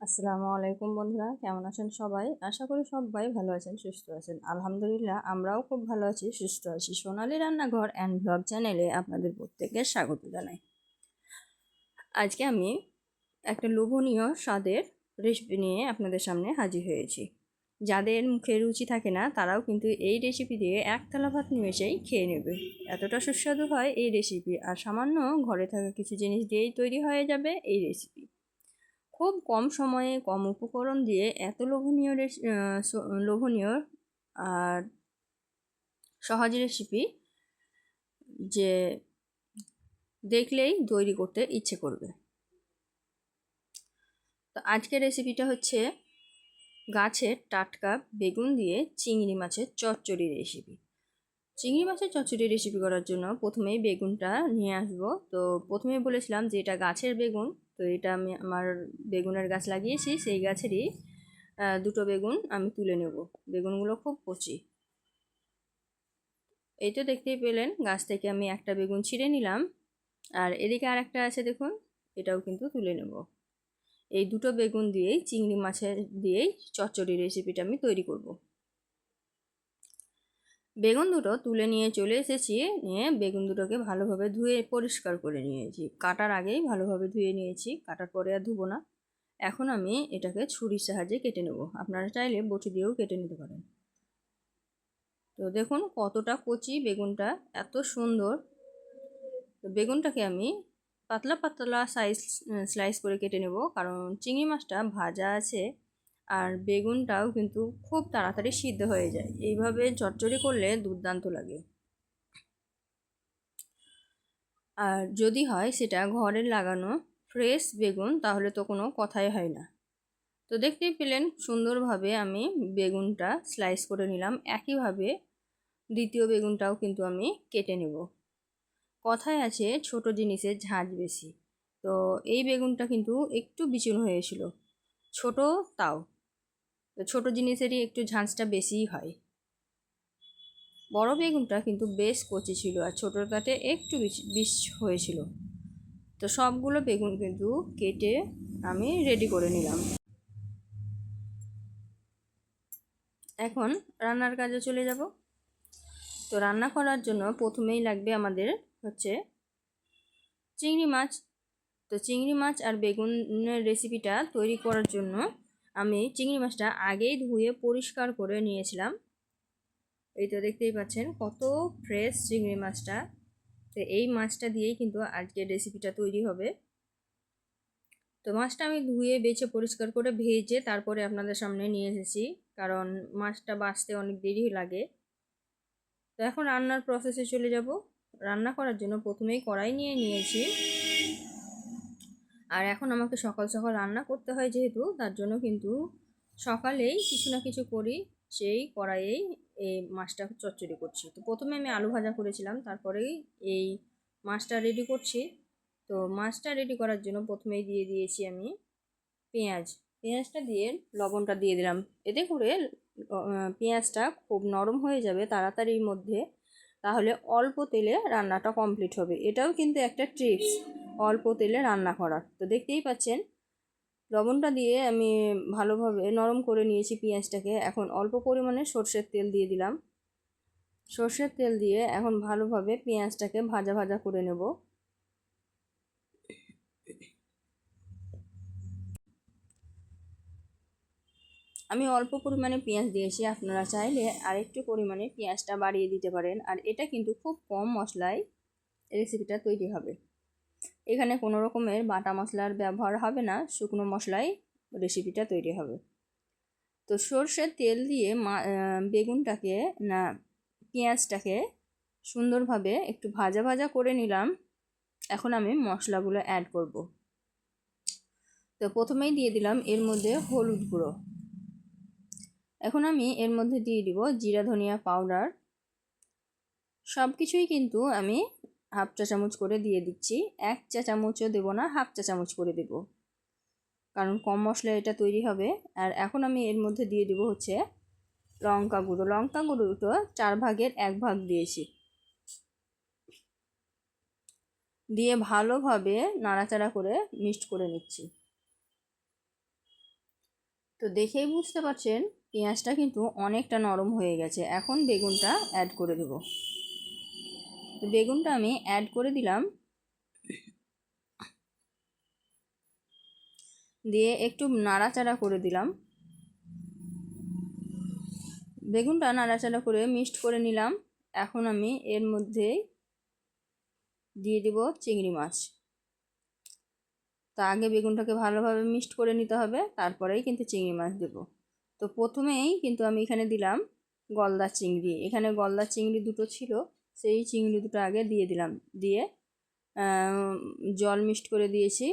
আসসালামু আলাইকুম বন্ধুরা, কেমন আছেন সবাই? আশা করি সবাই ভালো আছেন, সুস্থ আছেন। আলহামদুলিল্লাহ, আমরাও খুব ভালো আছি, সুস্থ আছি। সোনালি রান্নাঘর অ্যান্ড ব্লগ চ্যানেলে আপনাদের প্রত্যেকের স্বাগত জানাই। আজকে আমি একটা লোভনীয় স্বাদের রেসিপি নিয়ে আপনাদের সামনে হাজির হয়েছি। যাদের মুখে রুচি থাকে না, তারাও কিন্তু এই রেসিপি দিয়ে এক থালা ভাত নিমেষেই খেয়ে নেবে। এতটা সুস্বাদু হয় এই রেসিপি আর সামান্য ঘরে থাকা কিছু জিনিস দিয়েই তৈরি হয়ে যাবে এই রেসিপি খুব কম সময়ে কম উপকরণ দিয়ে এত লোভনীয় লোভনীয় আর সহজ রেসিপি যে দেখলেই তৈরি করতে ইচ্ছে করবে। তো আজকের রেসিপিটা হচ্ছে গাছের টাটকা বেগুন দিয়ে চিংড়ি মাছের চচ্চড়ি রেসিপি চিংড়ি মাছের চচ্চড়ি রেসিপি করার জন্য প্রথমেই বেগুনটা নিয়ে আসব। তো প্রথমেই বলেছিলাম যে এটা গাছের বেগুন তো এটা আমি আমার বেগুনের গাছ লাগিয়েছি, সেই গাছেরই দুটো বেগুন আমি তুলে নেব। বেগুনগুলো খুব কচি। এই তো দেখতেই পেলেন, গাছ থেকে আমি একটা বেগুন ছিঁড়ে নিলাম। আর এদিকে আর একটা আছে দেখুন, এটাও কিন্তু তুলে নেব। এই দুটো বেগুন দিয়েই, চিংড়ি মাছের দিয়েই চচ্চড়ি রেসিপিটা আমি তৈরি করব। বেগুন দুটো তুলে নিয়ে চলে এসেছি, নিয়ে বেগুন দুটোকে ভালোভাবে ধুয়ে পরিষ্কার করে নিয়েছি। কাটার আগেই ভালোভাবে ধুয়ে নিয়েছি, কাটার পরে আর ধুবো না। এখন আমি এটাকে ছুরির সাহায্যে কেটে নেব। আপনারা চাইলে বটি দিয়েও কেটে নিতে পারেন। তো দেখুন কতটা কচি বেগুনটা, এত সুন্দর। তো বেগুনটাকে আমি পাতলা পাতলা সাইজ, স্লাইস করে কেটে নেব, কারণ চিংড়ি মাছটা ভাজা আছে। আর বেগুনটাও কিন্তু খুব তাড়াতাড়ি সিদ্ধ হয়ে যায়। এইভাবে চচ্চড়ি করলে দুর্দান্ত লাগে। আর যদি হয় সেটা ঘরের লাগানো ফ্রেশ বেগুন তাহলে তো কোনো কথাই হয় না। তো দেখতেই পেলেন সুন্দরভাবে আমি বেগুনটা স্লাইস করে নিলাম। একইভাবে দ্বিতীয় বেগুনটাও কিন্তু আমি কেটে নেব। কথায় আছে ছোট জিনিসের ঝাঁজ বেশি। তো এই বেগুনটা কিন্তু একটু বিচুন হয়েছিল। ছোট তাও। তো ছোটো জিনিসেরই একটু ঝাঁঝটা বেশিই হয়। বড় বেগুনটা কিন্তু বেশ কচি ছিল আর ছোটোটাতে একটু বিষ হয়েছিল। তো সবগুলো বেগুন কিন্তু কেটে আমি রেডি করে নিলাম। এখন রান্নার কাজে চলে যাব। তো রান্না করার জন্য প্রথমেই লাগবে আমাদের হচ্ছে চিংড়ি মাছ। তো চিংড়ি মাছ আর বেগুনের রেসিপিটা তৈরি করার জন্য আমি চিংড়ি মাছটা আগেই ধুয়ে পরিষ্কার করে নিয়েছিলাম। এই তো দেখতেই পাচ্ছেন কত ফ্রেশ চিংড়ি মাছটা। তো এই মাছটা দিয়েই কিন্তু আজকের রেসিপিটা তৈরি হবে। তো মাছটা আমি ধুয়ে, বেছে, পরিষ্কার করে ভেজে তারপরে আপনাদের সামনে নিয়ে এসেছি, কারণ মাছটা বাঁচতে অনেক দেরি লাগে। তো এখন রান্নার প্রসেসে চলে যাব। রান্না করার জন্য প্রথমেই কড়াই নিয়ে নিয়েছি। আর এখন আমাকে সকাল সকাল রান্না করতে হয় যেহেতু, তার জন্য কিন্তু সকালেই কিছু না কিছু করি, সেই কড়াইয়েই এই মাছটা চচ্চড়ি করছি। তো প্রথমে আমি আলু ভাজা করেছিলাম, তারপরেই এই মাছটা রেডি করছি। তো মাছটা রেডি করার জন্য প্রথমেই দিয়ে দিয়েছি আমি পেঁয়াজ। পেঁয়াজটা দিয়ে লবণটা দিয়ে দিলাম। এতে করে পেঁয়াজটা খুব নরম হয়ে যাবে তাড়াতাড়ির মধ্যে, তাহলে অল্প তেলে রান্নাটা কমপ্লিট হবে। এটাও কিন্তু একটা ট্রিক্স অল্প তেলে রান্না করার। তো দেখতেই পাচ্ছেন, লবণটা দিয়ে আমি ভালোভাবে নরম করে নিয়েছি পেঁয়াজটাকে। এখন অল্প পরিমাণে সর্ষের তেল দিয়ে দিলাম। সর্ষের তেল দিয়ে এখন ভালোভাবে পেঁয়াজটাকে ভাজা ভাজা করে নেব। আমি অল্প পরিমাণে পেঁয়াজ দিয়েছি, আপনারা চাইলে আরেকটু পরিমাণে পেঁয়াজটা বাড়িয়ে দিতে পারেন। আর এটা কিন্তু খুব কম মশলায় রেসিপিটা তৈরি হবে। এখানে কোনো রকমের বাটা মশলার ব্যবহার হবে না, শুকনো মশলায় রেসিপিটা তৈরি হবে। তো সর্ষের তেল দিয়ে মা বেগুনটাকে না, পেঁয়াজটাকে সুন্দরভাবে একটু ভাজা ভাজা করে নিলাম। এখন আমি মশলাগুলো অ্যাড করব। তো প্রথমেই দিয়ে দিলাম এর মধ্যে হলুদ গুঁড়ো। এখন আমি এর মধ্যে দিয়ে দিব জিরা ধনিয়া পাউডার। সব কিছুই কিন্তু আমি হাফ চা চামচ করে দিয়ে দিচ্ছি। এক চা চামচও দেবো না, হাফ চা চামচ করে দেব। কারণ কম মশলা এটা তৈরি হবে। আর এখন আমি এর মধ্যে দিয়ে দেবো হচ্ছে লঙ্কা গুঁড়ো। লঙ্কা গুঁড়োটা চার ভাগের এক ভাগ দিয়েছি। দিয়ে ভালোভাবে নাড়াচাড়া করে মিক্সড করে নিচ্ছি। তো দেখেই বুঝতে পারছেন, পেঁয়াজটা কিন্তু অনেকটা নরম হয়ে গেছে। এখন বেগুনটা অ্যাড করে দেব। তো বেগুনটা আমি অ্যাড করে দিলাম। দিয়ে একটু নাড়াচাড়া করে দিলাম। বেগুনটা নাড়াচাড়া করে মিক্সড করে নিলাম। এখন আমি এর মধ্যে দিয়ে দিব চিংড়ি মাছ। তা আগে বেগুনটাকে ভালোভাবে মিক্সড করে নিতে হবে, তারপরেই কিন্তু চিংড়ি মাছ দেব। তো প্রথমেই কিন্তু আমি এখানে দিলাম গলদা চিংড়ি। এখানে গলদা চিংড়ি দুটো ছিল সেই চিংড়ি দুটো আগে দিয়ে দিলাম। দিয়ে জল মিক্সড করে দিয়েছি।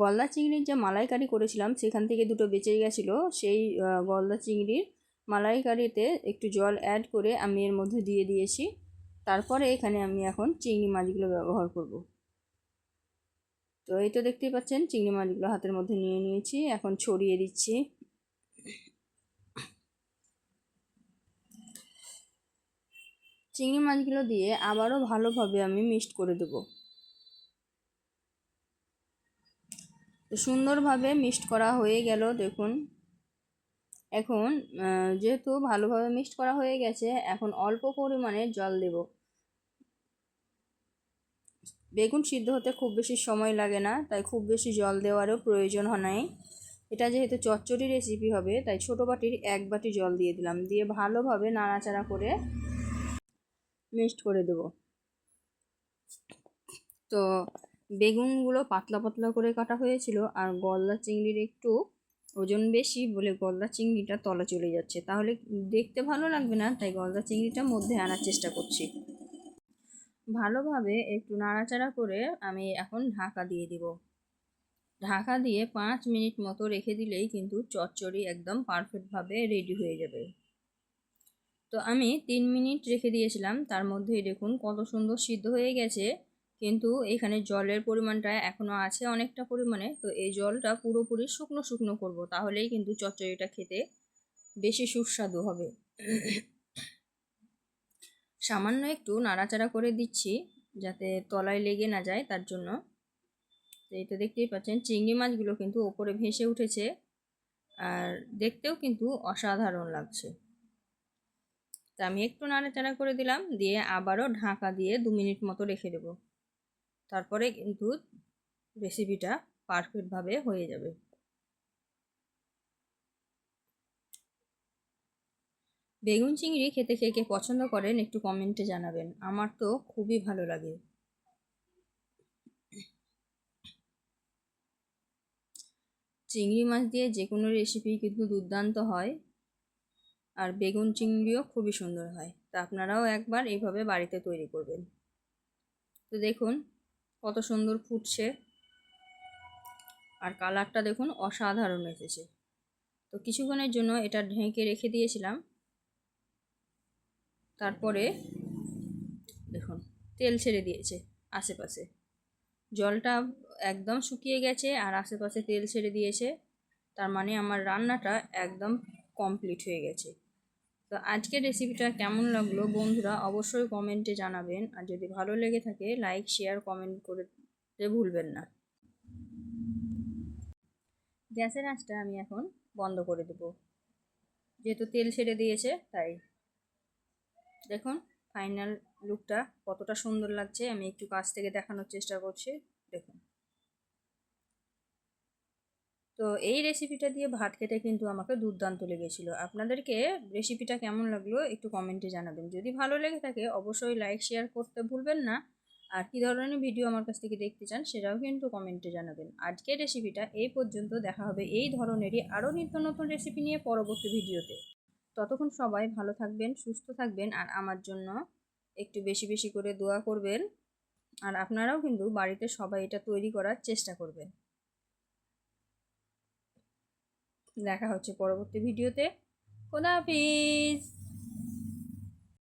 গলদা চিংড়ির যে মালাইকারি করেছিলাম, সেখান থেকে দুটো বেঁচে গেছিল। সেই গলদা চিংড়ির মালাইকারিতে একটু জল অ্যাড করে আমি এর মধ্যে দিয়ে দিয়েছি। তারপরে এখানে আমি এখন চিংড়ি মাছগুলো ব্যবহার করব। তো এই তো দেখতেই পাচ্ছেন, চিংড়ি মাছগুলো হাতের মধ্যে নিয়ে নিয়েছি। এখন ছড়িয়ে দিচ্ছি। চিংড়ি মাছগুলো দিয়ে আবারও ভালোভাবে আমি মিক্সড করে দেবো। সুন্দরভাবে মিক্সড করা হয়ে গেল, দেখুন। এখন যেহেতু ভালোভাবে মিক্সড করা হয়ে গেছে, এখন অল্প পরিমাণে জল দেব। বেগুন সিদ্ধ হতে খুব বেশি সময় লাগে না, তাই খুব বেশি জল দেওয়ারও প্রয়োজন হয় নাই। এটা যেহেতু চচ্চড়ি রেসিপি হবে, তাই ছোটো বাটির এক বাটি জল দিয়ে দিলাম। দিয়ে ভালোভাবে নাড়াচাড়া করে মিক্সড করে দেব। তো বেগুনগুলো পাতলা পাতলা করে কাটা হয়েছিল আর গলদা চিংড়ির একটু ওজন বেশি বলে গলদা চিংড়িটা তলা চলে যাচ্ছে। তাহলে দেখতে ভালো লাগবে না, তাই গলদা চিংড়িটা মধ্যে আনার চেষ্টা করছি। ভালোভাবে একটু নাড়াচাড়া করে আমি এখন ঢাকা দিয়ে দিব। ঢাকা দিয়ে পাঁচ মিনিট মতো রেখে দিলেই কিন্তু চচ্চড়ি একদম পারফেক্টভাবে রেডি হয়ে যাবে। তো আমি তিন মিনিট রেখে দিয়েছিলাম। তার মধ্যেই দেখুন কত সুন্দর সিদ্ধ হয়ে গেছে। কিন্তু এখানে জলের পরিমাণটা এখনও আছে অনেকটা পরিমাণে। তো এই জলটা পুরোপুরি শুকনো শুকনো করব। তাহলেই কিন্তু চচ্চড়িটা খেতে বেশি সুস্বাদু হবে। সামান্য একটু নাড়াচাড়া করে দিচ্ছি যাতে তলায় লেগে না যায় তার জন্য। তো এটা দেখতেই পাচ্ছেন চিংড়ি মাছগুলো কিন্তু ওপরে ভেসে উঠেছে। আর দেখতেও কিন্তু অসাধারণ লাগছে। তা আমি একটু নাড়াচাড়া করে দিলাম, দিয়ে আবারও ঢাকা দিয়ে দু মিনিট মতো রেখে দেবো। তারপরে কিন্তু রেসিপিটা পারফেক্টভাবে হয়ে যাবে। বেগুন চিংড়ি খেতে খেয়ে কে পছন্দ করেন একটু কমেন্টে জানাবেন। আমার তো খুবই ভালো লাগে। চিংড়ি মাছ দিয়ে যে কোনো রেসিপি কিন্তু দুর্দান্ত হয়। আর বেগুন চিংড়িও খুবই সুন্দর হয়। তা আপনারাও একবার এইভাবে বাড়িতে তৈরি করবেন। তো দেখুন কত সুন্দর ফুটছে। আর কালারটা দেখুন অসাধারণ এসেছে। তো কিছুক্ষণের জন্য এটা ঢেকে রেখে দিয়েছিলাম। তারপরে দেখুন তেল ছেড়ে দিয়েছে আশেপাশে। জলটা একদম শুকিয়ে গেছে আর আশেপাশে তেল ছেড়ে দিয়েছে। তার মানে আমার রান্নাটা একদম কমপ্লিট হয়ে গেছে। তো আজকের রেসিপিটা কেমন লাগল বন্ধুরা অবশ্যই কমেন্টে জানাবেন। আর যদি ভালো লেগে থাকে লাইক শেয়ার কমেন্ট করতে ভুলবেন না। গ্যাসের আঁচটা আমি এখন বন্ধ করে দেব। যেহেতু তেল ছেড়ে দিয়েছে, তাই। দেখুন ফাইনাল লুকটা কতটা সুন্দর লাগছে। আমি একটু কাছ থেকে দেখানোর চেষ্টা করছি। দেখুন। তো এই রেসিপিটা দিয়ে ভাত খেতে কিন্তু আমাকে দুর্দান্ত লেগেছিলো। আপনাদেরকে রেসিপিটা কেমন লাগল একটু কমেন্টে জানাবেন। যদি ভালো লেগে থাকে অবশ্যই লাইক শেয়ার করতে ভুলবেন না। আর কী ধরনের ভিডিও আমার কাছ থেকে দেখতে চান সেটাও কিন্তু কমেন্টে জানাবেন। আজকের রেসিপিটা এই পর্যন্ত। দেখা হবে এই ধরনেরই আরও নিত্য নতুন রেসিপি নিয়ে পরবর্তী ভিডিওতে ততক্ষণ সবাই ভালো থাকবেন, সুস্থ থাকবেন আর আমার জন্য একটু বেশি বেশি করে দোয়া করবেন। আর আপনারাও কিন্তু বাড়িতে সবাই এটা তৈরি করার চেষ্টা করবেন। দেখা হচ্ছে পরবর্তী ভিডিওতে। খোদা হাফিজ।